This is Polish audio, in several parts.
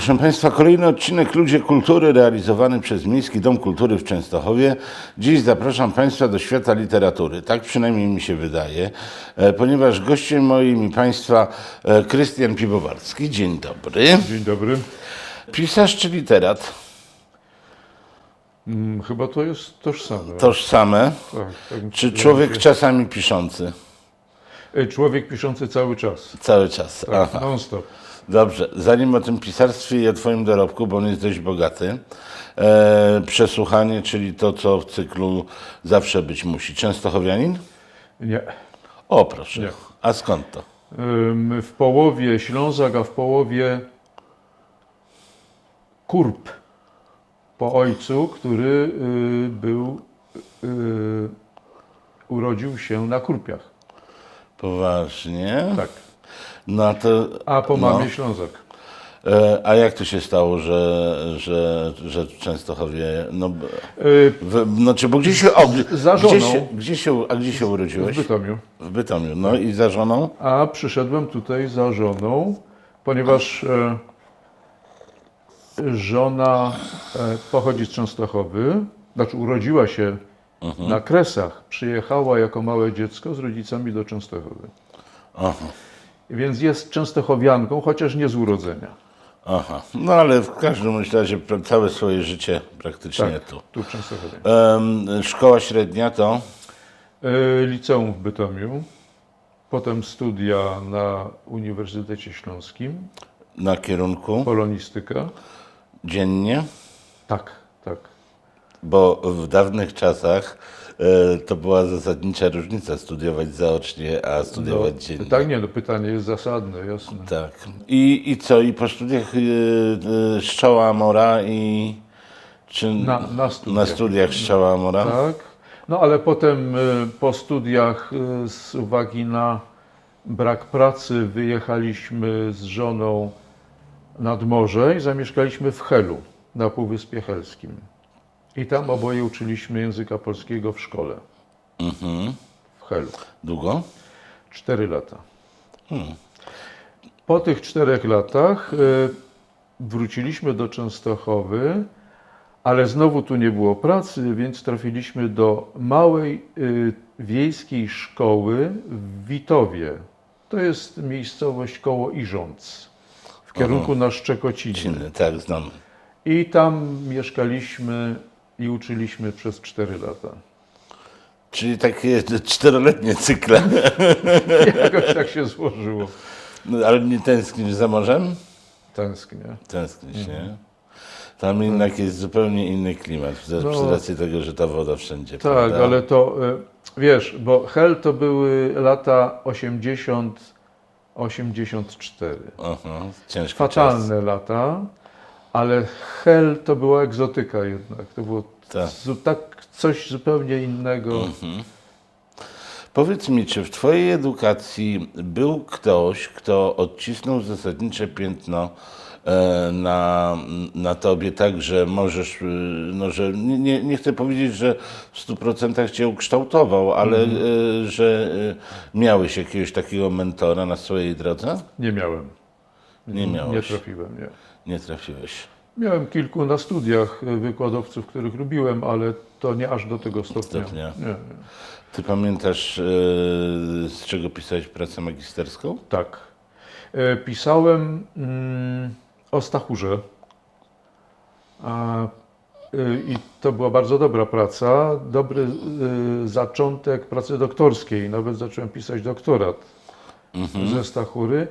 Proszę Państwa, kolejny odcinek Ludzie Kultury realizowany przez Miejski Dom Kultury w Częstochowie. Dziś zapraszam Państwa do świata literatury. Tak przynajmniej mi się wydaje, e, ponieważ gościem moim i Państwa e, Krystian Piwowarski. Dzień dobry. Dzień dobry. Pisarz czy literat? Mm, Chyba to jest tożsame. Tożsame. Tak, tak Czy człowiek czasami piszący? E, Człowiek piszący cały czas. Cały czas. Tak, Aha. Dobrze, zanim o tym pisarstwie i o Twoim dorobku, bo on jest dość bogaty, e, przesłuchanie, czyli to, co w cyklu zawsze być musi. Częstochowianin? Nie. O, proszę. Nie. A skąd to? Ym, W połowie Ślązak, a w połowie Kurp. Po ojcu, który y, był, y, urodził się na Kurpiach. Poważnie? Tak. No. A po no. mamie Ślązak. E, a jak to się stało, że, że, że w Częstochowie. No, Y, w, no czy, bo gdzie się. O, Za gdzie żoną. się, gdzie się, a gdzie się W urodziłeś? Bytomiu. W Bytomiu. No i za żoną? A przyszedłem tutaj za żoną, ponieważ e, żona e, pochodzi z Częstochowy, znaczy urodziła się na Kresach. Przyjechała jako małe dziecko z rodzicami do Częstochowy. Aha. Więc jest częstochowianką, chociaż nie z urodzenia. Aha. No ale w każdym razie całe swoje życie praktycznie Tak, tu. tu w Częstochowie. Szkoła średnia to? E, Liceum w Bytomiu, potem studia na Uniwersytecie Śląskim, Na kierunku polonistyka. dziennie? Tak, tak. Bo w dawnych czasach to była zasadnicza różnica studiować zaocznie, a studiować No, dziennie. tak, nie, no pytanie jest zasadne, jasne. Tak. I, I co? I po studiach y, y, Szczała Amora i... Czy Na, na studiach. na studiach Szczała Amora? Tak. No ale potem y, po studiach y, z uwagi na brak pracy wyjechaliśmy z żoną nad morze i zamieszkaliśmy w Helu na Półwyspie Helskim. I tam oboje uczyliśmy języka polskiego w szkole Mhm. w Helu. Długo? Cztery lata. Po tych czterech latach y, wróciliśmy do Częstochowy, ale znowu tu nie było pracy, więc trafiliśmy do małej y, wiejskiej szkoły w Witowie. To jest miejscowość koło Iżąc, w kierunku na Szczekocinie. Ciny, tak, znam. I tam mieszkaliśmy i uczyliśmy przez cztery lata. Czyli takie czteroletnie cykle. Jakoś tak się złożyło. No, ale nie tęsknisz za morzem? Tęsknię. Tęsknisz, nie? Tam jednak jest zupełnie inny klimat, No. z racji tego, że ta woda wszędzie, Tak, prawda? ale to y, wiesz, bo Hel to były lata 80, 84. Aha, ciężki czas. Fatalne lata, ale Hel to była egzotyka jednak. To było Tak. tak coś zupełnie innego. Powiedz mi, czy w Twojej edukacji był ktoś, kto odcisnął zasadnicze piętno e, na, na Tobie tak, że możesz, y, no, że nie, nie, nie chcę powiedzieć, że w 100% Cię ukształtował, ale e, że e, miałeś jakiegoś takiego mentora na swojej drodze? Nie miałem. Nie Nie miałeś. trafiłem, nie. Nie trafiłeś. Miałem kilku na studiach wykładowców, których lubiłem, ale to nie aż do tego stopnia. Stopnia. Nie, nie. Ty pamiętasz, e, z czego pisałeś pracę magisterską? Tak. E, Pisałem mm, o Stachurze. A, y, I to była bardzo dobra praca, dobry y, zaczątek pracy doktorskiej. Nawet zacząłem pisać doktorat ze Stachury,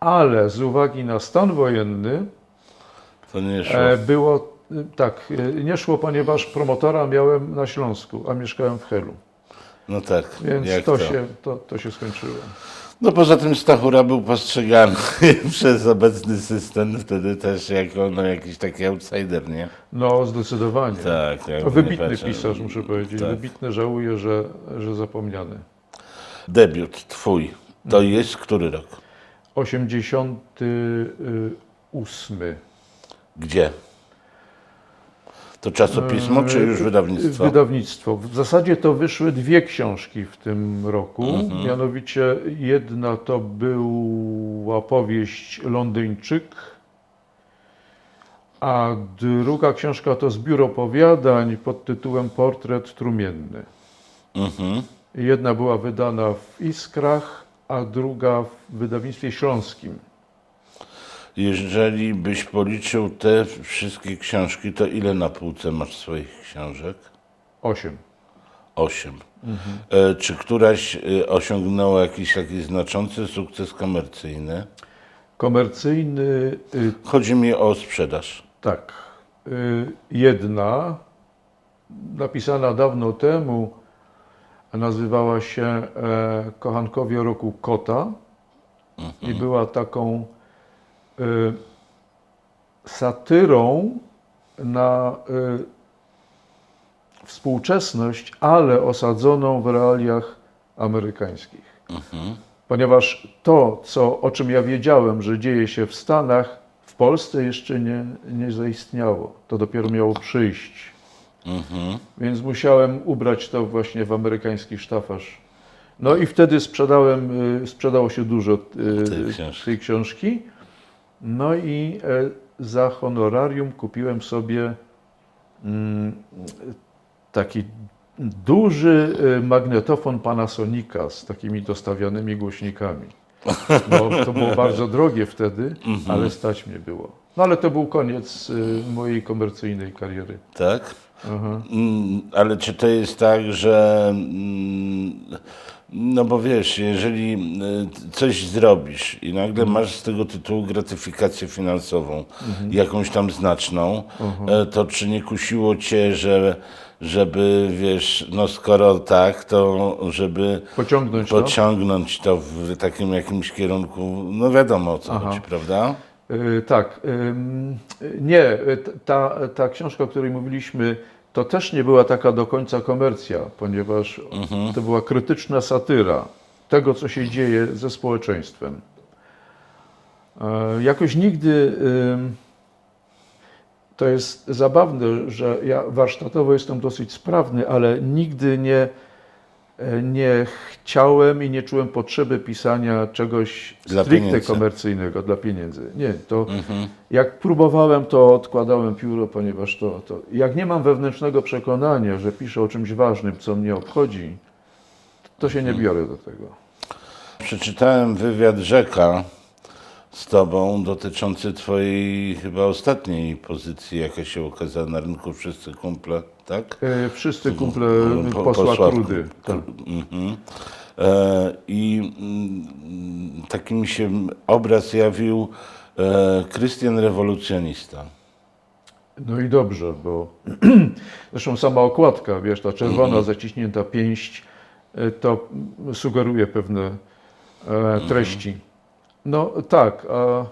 ale z uwagi na stan wojenny To nie szło. e, było y, tak, y, nie szło, ponieważ promotora miałem na Śląsku, a mieszkałem w Helu. No tak, Więc to, to? Się, to, to się skończyło. No poza tym Stachura był postrzegany przez obecny system wtedy też jako no, jakiś taki outsider, nie? No, zdecydowanie. Tak. wybitny pisarz, muszę powiedzieć. Tak. Wybitny, żałuję, że, że zapomniany. Debiut twój, to Mhm. jest który rok? 88. Gdzie? To czasopismo, czy już wydawnictwo? Wydawnictwo. W zasadzie to wyszły dwie książki w tym roku. Mhm. Mianowicie jedna to była powieść Londyńczyk, A druga książka to zbiór opowiadań pod tytułem Portret trumienny. Mhm. Jedna była wydana w Iskrach, a druga w wydawnictwie śląskim. Jeżeli byś policzył te wszystkie książki, to ile na półce masz swoich książek? Osiem. Osiem. E, czy któraś e, osiągnęła jakiś taki znaczący sukces komercyjny? Komercyjny, y, Chodzi mi o sprzedaż. tak. Y, jedna, napisana dawno temu, nazywała się e, Kochankowie Roku Kota i była taką satyrą na y, współczesność, ale osadzoną w realiach amerykańskich. Ponieważ to, co, o czym ja wiedziałem, że dzieje się w Stanach, w Polsce jeszcze nie, nie zaistniało. To dopiero miało przyjść. Mhm. Więc musiałem ubrać to właśnie w amerykański sztafaż. No i wtedy sprzedałem, y, sprzedało się dużo y, Tej książki. tej książki. No i e, za honorarium kupiłem sobie mm, taki duży y, magnetofon Panasonica z takimi dostawianymi głośnikami. No, to było bardzo drogie wtedy, ale stać mnie było. No ale to był koniec y, mojej komercyjnej kariery. Tak? Mm, Ale czy to jest tak, że. No bo wiesz, jeżeli y, coś zrobisz i nagle masz z tego tytułu gratyfikację finansową, jakąś tam znaczną, e, to czy nie kusiło cię, że, żeby, wiesz, no skoro tak, to żeby Pociągnąć to? pociągnąć to w takim jakimś kierunku, no wiadomo o co Aha. chodzi, prawda? Y, Tak. ym, y, Nie, ta, ta książka, o której mówiliśmy, to też nie była taka do końca komercja, ponieważ to była krytyczna satyra tego, co się dzieje ze społeczeństwem. E, Jakoś nigdy to jest zabawne, że ja warsztatowo jestem dosyć sprawny, ale nigdy nie, nie chciałem i nie czułem potrzeby pisania czegoś Dla stricte pieniędzy. komercyjnego dla pieniędzy. Nie, to jak próbowałem, to odkładałem pióro, ponieważ to, to jak nie mam wewnętrznego przekonania, że piszę o czymś ważnym, co mnie obchodzi, to się nie biorę do tego. Przeczytałem wywiad Rzeka z tobą dotyczący twojej chyba ostatniej pozycji, jaka się ukazała na rynku Wszyscy Kumple, tak? E, Wszyscy kumple Po- posła posła Krudy. Tak. Mhm. E, I mm, taki mi się obraz jawił e, Krystian rewolucjonista. No i dobrze, bo zresztą sama okładka, wiesz, ta czerwona, zaciśnięta pięść, e, to sugeruje pewne e, treści. No tak, a,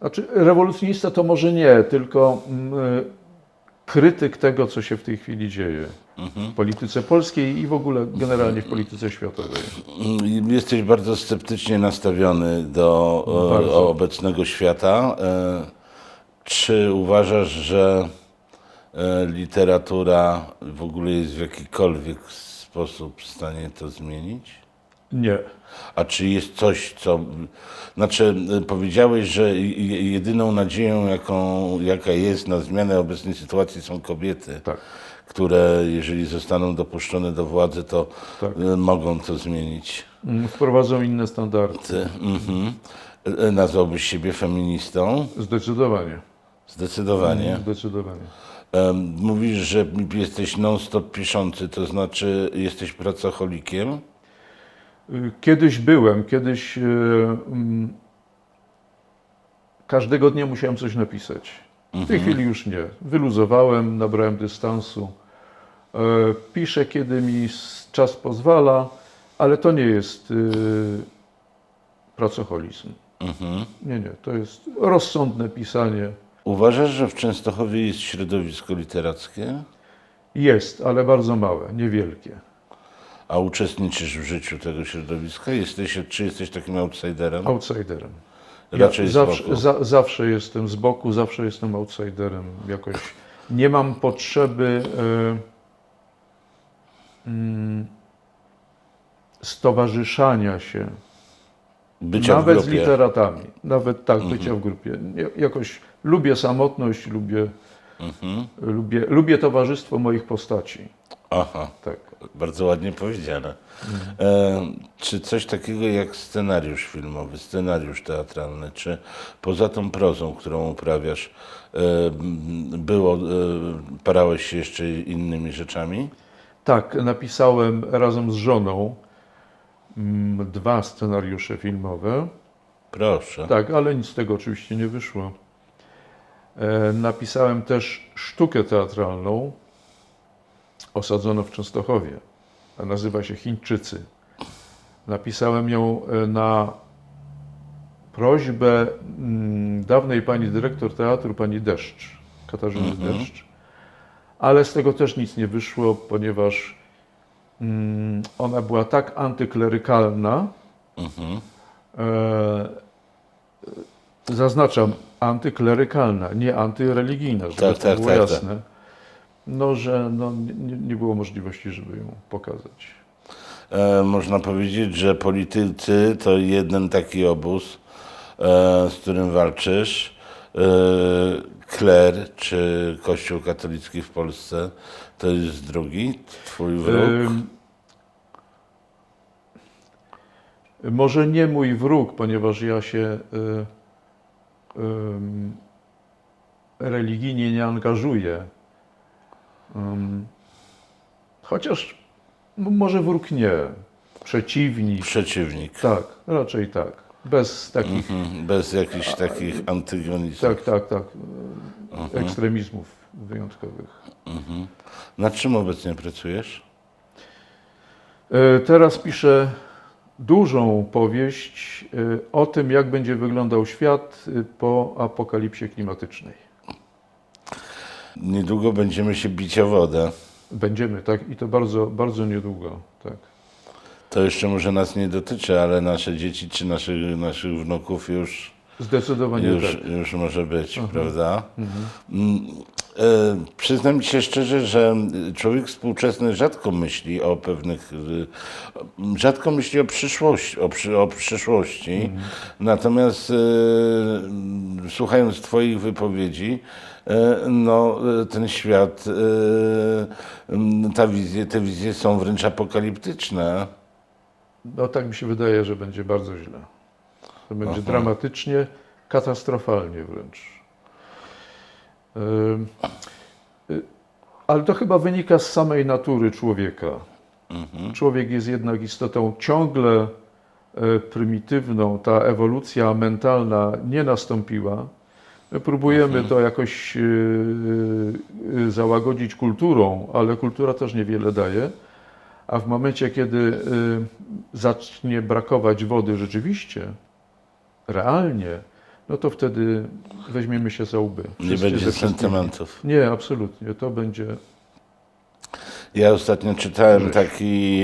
znaczy rewolucjonista to może nie, tylko mm, e, krytyk tego, co się w tej chwili dzieje w polityce polskiej i w ogóle generalnie w polityce światowej. Jesteś bardzo sceptycznie nastawiony do e, Bardzo. obecnego świata. E, Czy uważasz, że e, literatura w ogóle jest w jakikolwiek sposób w stanie to zmienić? Nie. A czy jest coś, co. Znaczy, e, powiedziałeś, że je- jedyną nadzieją, jaką, jaka jest na zmianę obecnej sytuacji, są kobiety, Tak. które, jeżeli zostaną dopuszczone do władzy, to Tak. e, mogą to zmienić. Mm, Wprowadzą inne standardy. Mhm. E, Nazwałbyś siebie feministą? Zdecydowanie. Zdecydowanie. Zdecydowanie. Em, Mówisz, że jesteś non-stop piszący, to znaczy jesteś pracocholikiem? Kiedyś byłem, kiedyś y, mm, każdego dnia musiałem coś napisać. W tej chwili już nie. Wyluzowałem, nabrałem dystansu. E, Piszę, kiedy mi czas pozwala, ale to nie jest y, pracoholizm. Mhm. Nie, nie, to jest rozsądne pisanie. Uważasz, że w Częstochowie jest środowisko literackie? Jest, ale bardzo małe, niewielkie. A uczestniczysz w życiu tego środowiska? Jesteś, czy jesteś takim outsiderem? Outsiderem. Raczej z zawsze, za, zawsze jestem z boku, zawsze jestem outsiderem. Jakoś nie mam potrzeby e, mm, stowarzyszania się Bycia Nawet w z literatami. Nawet tak, Mhm. bycia w grupie. Jakoś lubię samotność, lubię, Mhm. lubię, lubię towarzystwo moich postaci. Aha, Tak. bardzo ładnie powiedziane. E, czy coś takiego jak scenariusz filmowy, scenariusz teatralny, czy poza tą prozą, którą uprawiasz, e, m, było, e, parałeś się jeszcze innymi rzeczami? Tak, napisałem razem z żoną mm, dwa scenariusze filmowe. Proszę. Tak, ale nic z tego oczywiście nie wyszło. E, napisałem też sztukę teatralną osadzoną w Częstochowie. A nazywa się Chińczycy. Napisałem ją e, na prośbę mm, dawnej pani dyrektor teatru, pani Deszcz, Katarzyny Deszcz. Ale z tego też nic nie wyszło, ponieważ mm, ona była tak antyklerykalna, Mhm. E, zaznaczam, antyklerykalna, nie antyreligijna, żeby Tak, to tak, było tak, tak. jasne. No, że no, nie, nie było możliwości, żeby ją pokazać. E, można powiedzieć, że politycy to jeden taki obóz, e, z którym walczysz. E, kler czy Kościół katolicki w Polsce to jest drugi, twój wróg. Ym, może nie mój wróg, ponieważ ja się y, ym, religijnie nie angażuję. Ym, chociaż m- może wróg nie, przeciwnik. Przeciwnik. Tak, raczej tak. Bez takich, Mhm, Bez jakichś takich antygonizmów. tak, tak, tak, e, ekstremizmów wyjątkowych. Mhm. Nad czym obecnie pracujesz? E, Teraz piszę dużą powieść e, o tym, jak będzie wyglądał świat e, po apokalipsie klimatycznej. Niedługo będziemy się bić o wodę. Będziemy, tak, i to bardzo, bardzo niedługo, tak. To jeszcze może nas nie dotyczy, ale nasze dzieci czy naszych, naszych wnuków już, Zdecydowanie już, tak. już może być, prawda? Mm, E, przyznam się szczerze, że człowiek współczesny rzadko myśli o pewnych, y, rzadko myśli o przyszłości, o, przy, o przyszłości. Natomiast e, słuchając Twoich wypowiedzi, no, e, ten świat, e, ta wizje, te wizje są wręcz apokaliptyczne. No tak mi się wydaje, że będzie bardzo źle. To będzie dramatycznie, katastrofalnie wręcz. Y, Ale to chyba wynika z samej natury człowieka. Człowiek jest jednak istotą ciągle e, prymitywną. Ta ewolucja mentalna nie nastąpiła. My próbujemy to jakoś e, e, załagodzić kulturą, ale kultura też niewiele daje. A w momencie, kiedy y, zacznie brakować wody rzeczywiście, realnie, no to wtedy weźmiemy się za łby. Nie będzie sentymentów. Nie, absolutnie. To będzie. Ja ostatnio czytałem taki,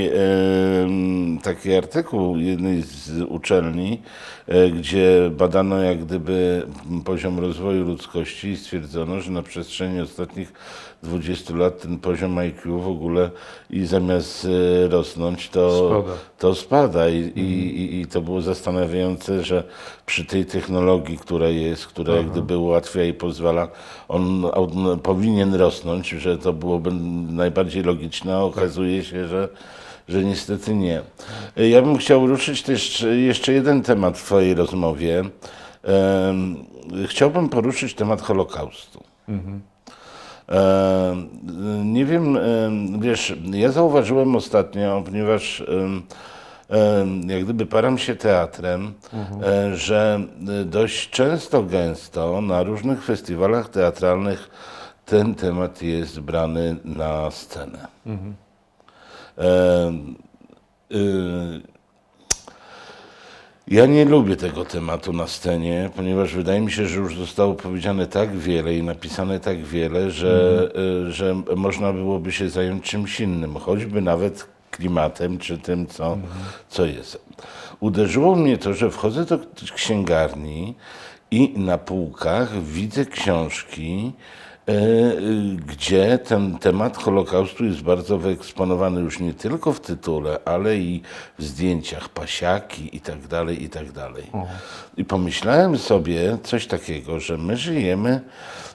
taki artykuł jednej z uczelni, e, gdzie badano jak gdyby poziom rozwoju ludzkości i stwierdzono, że na przestrzeni ostatnich 20 lat ten poziom IQ w ogóle i zamiast e, rosnąć, to Spada. to spada i, i, i, i to było zastanawiające, że przy tej technologii, która jest, która jak gdyby ułatwia i pozwala, on, on powinien rosnąć, że to byłoby najbardziej logiczne, a okazuje się, że, że niestety nie. Ja bym chciał ruszyć też jeszcze jeden temat w Twojej rozmowie. Chciałbym poruszyć temat Holokaustu. E, Nie wiem, e, wiesz, ja zauważyłem ostatnio, ponieważ jak gdyby param się teatrem, e, że e, dość często, gęsto na różnych festiwalach teatralnych ten temat jest brany na scenę. E, y, ja nie lubię tego tematu na scenie, ponieważ wydaje mi się, że już zostało powiedziane tak wiele i napisane tak wiele, że, y, że można byłoby się zająć czymś innym, choćby nawet klimatem czy tym, co, co jest. Uderzyło mnie to, że wchodzę do księgarni i na półkach widzę książki gdzie ten temat Holokaustu jest bardzo wyeksponowany już nie tylko w tytule, ale i w zdjęciach, pasiaki i tak dalej, i tak dalej. I pomyślałem sobie coś takiego, że my żyjemy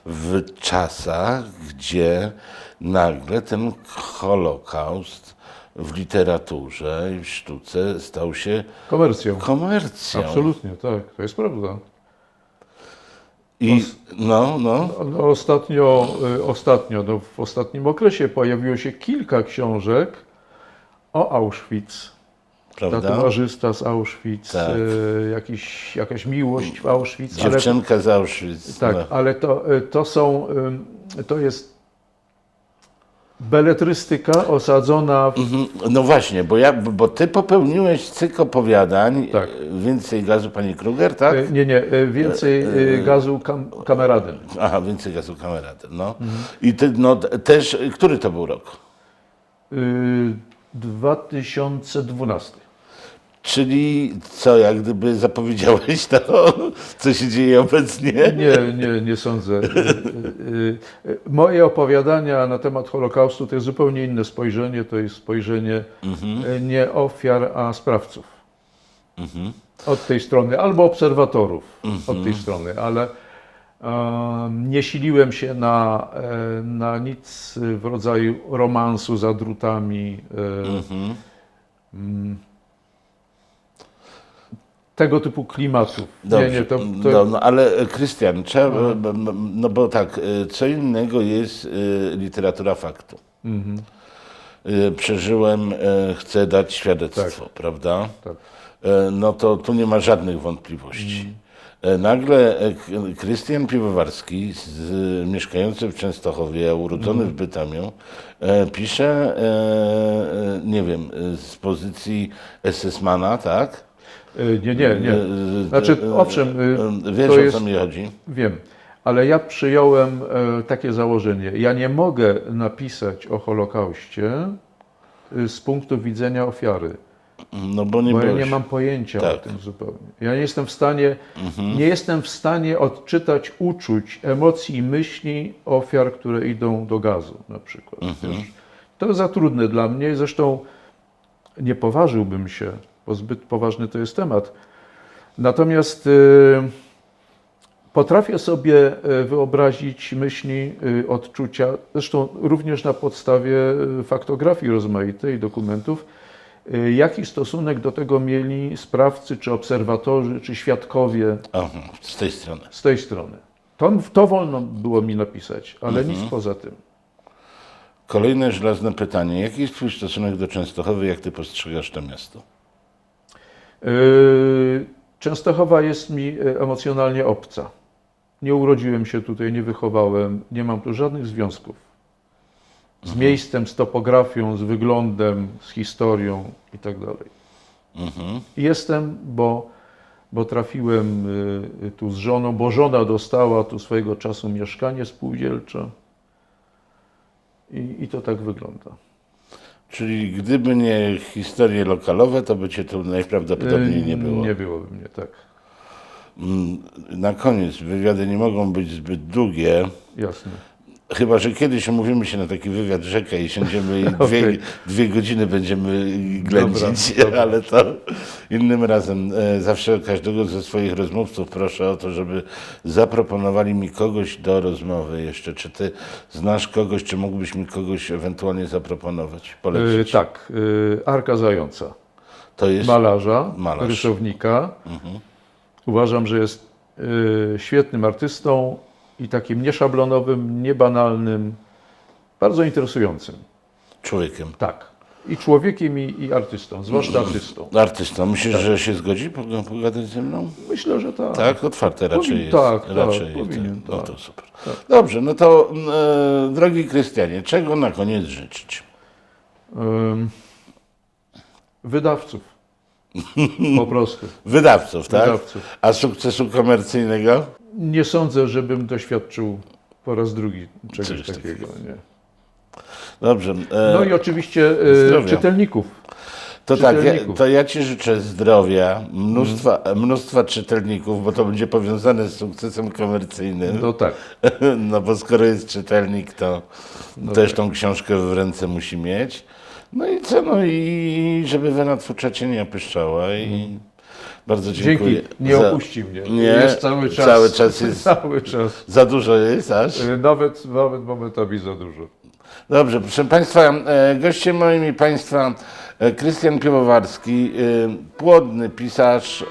w czasach, gdzie nagle ten Holokaust w literaturze i w sztuce stał się Komercją. komercją. Absolutnie, tak. To jest prawda. I no, no. No, ostatnio, y, ostatnio no, w ostatnim okresie pojawiło się kilka książek o Auschwitz. Prawda? Tatuażysta z Auschwitz, Tak. y, jakiś, jakaś miłość w Auschwitz. Ale, Dziewczynka z Auschwitz. tak, no. ale to, y, to są, to jest beletrystyka osadzona w Mhm. No właśnie, bo, ja, bo ty popełniłeś cykl opowiadań, Tak. więcej gazu pani Kruger, tak? Y, Nie, nie, y, więcej y, gazu kam, kameradyn. Aha, więcej gazu kameratem, no. I ty, no t- też, który to był rok? Y, 2012. Czyli co, jak gdyby zapowiedziałeś to, co się dzieje obecnie? Nie, nie, nie sądzę. Y, y, y, Moje opowiadania na temat Holokaustu to jest zupełnie inne spojrzenie. To jest spojrzenie y, nie ofiar, a sprawców. Od tej strony, albo obserwatorów od tej strony, ale nie siliłem się na, e, na nic w rodzaju romansu za drutami. e, mm, tego typu klimatów. Dobrze, Nie, nie, to, to, No, no, ale e, Krystian, trzeba, no bo tak, e, co innego jest e, literatura faktu. Mhm. Przeżyłem, chcę dać świadectwo, prawda? tak. No to tu nie ma żadnych wątpliwości. E, Nagle Krystian Piwowarski, z, mieszkający w Częstochowie, a urodzony w Bytomiu, e, pisze, e, nie wiem, z pozycji SS-mana, tak? Y, Nie, nie, nie. E, Znaczy, e, owszem, y, Wiesz, to o jest- co mi chodzi? Wiem, ale ja przyjąłem e, takie założenie. Ja nie mogę napisać o Holokauście y, z punktu widzenia ofiary, No bo nie bo ja byłeś. nie mam pojęcia o Tak. tym zupełnie. Ja nie jestem w stanie, nie jestem w stanie odczytać uczuć, emocji i myśli ofiar, które idą do gazu na przykład. Wiesz? To za trudne dla mnie, zresztą nie poważyłbym się, bo zbyt poważny to jest temat. Natomiast y, potrafię sobie y, wyobrazić myśli, y, odczucia, zresztą również na podstawie faktografii rozmaitej, dokumentów, jaki stosunek do tego mieli sprawcy, czy obserwatorzy, czy świadkowie Aha, z tej strony. z tej strony. To, to wolno było mi napisać, ale nic poza tym. Kolejne żelazne pytanie. Jaki jest Twój stosunek do Częstochowy? Jak Ty postrzegasz to miasto? Yy, Częstochowa jest mi e, emocjonalnie obca. Nie urodziłem się tutaj, nie wychowałem, nie mam tu żadnych związków z miejscem, z topografią, z wyglądem, z historią i tak dalej. Mhm. Jestem, bo, bo trafiłem y, tu z żoną, bo żona dostała tu swojego czasu mieszkanie spółdzielcze i, i to tak wygląda. Czyli gdyby nie historie lokalowe, to by Cię tu najprawdopodobniej nie było. Nie byłoby mnie, tak. Mm, Na koniec, wywiady nie mogą być zbyt długie, Jasne. Chyba że kiedyś umówimy się na taki wywiad rzekę i siądziemy i dwie, Okej. dwie godziny będziemy ględzić, Dobra, dobra. ale to innym razem. E, Zawsze każdego ze swoich rozmówców proszę o to, żeby zaproponowali mi kogoś do rozmowy jeszcze. Czy Ty znasz kogoś, czy mógłbyś mi kogoś ewentualnie zaproponować, Yy, polecić? tak, yy, Arka Zająca. To jest... malarza, Malarz. rysownika. Uważam, że jest y, świetnym artystą i takim nieszablonowym, niebanalnym, bardzo interesującym. Człowiekiem. Tak. I człowiekiem, i, i artystą, zwłaszcza artystą. Artystą. Myślisz, że się zgodzi pog- pogadać ze mną? Myślę, że tak. Tak, otwarte raczej Powin- jest. tak, tak, raczej powinien, No tak. to super. Dobrze, no to e, drogi Krystianie, czego na koniec życzyć? Ym, wydawców. Po prostu. Wydawców, tak? Wydawców. A sukcesu komercyjnego? Nie sądzę, żebym doświadczył po raz drugi czegoś Czegoś takiego. Nie. Dobrze. E, No i oczywiście Zdrowia. czytelników. To tak, czytelników. to ja Ci życzę zdrowia, mnóstwa, mnóstwa czytelników, bo to będzie powiązane z sukcesem komercyjnym. No tak. No bo skoro jest czytelnik, to też tą książkę w ręce musi mieć. No i co, no i żeby wena twórcza Cię nie opuszczała i bardzo dziękuję. Dzięki, nie za- opuści mnie. Nie, jest cały czas. cały czas jest- Cały czas. Za dużo jest aż? Y, Nawet, nawet momentami za dużo. Dobrze, proszę Państwa, e, gościem moim i Państwa e, Krystian Piwowarski, e, płodny pisarz,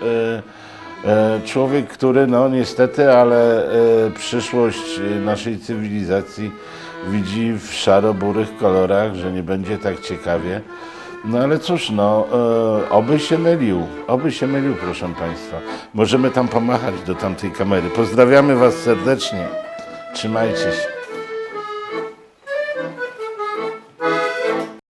człowiek, który no niestety, ale przyszłość naszej cywilizacji widzi w szaro-burych kolorach, że nie będzie tak ciekawie. No ale cóż, no, e, oby się mylił, oby się mylił, proszę Państwa. Możemy tam pomachać do tamtej kamery. Pozdrawiamy Was serdecznie. Trzymajcie się.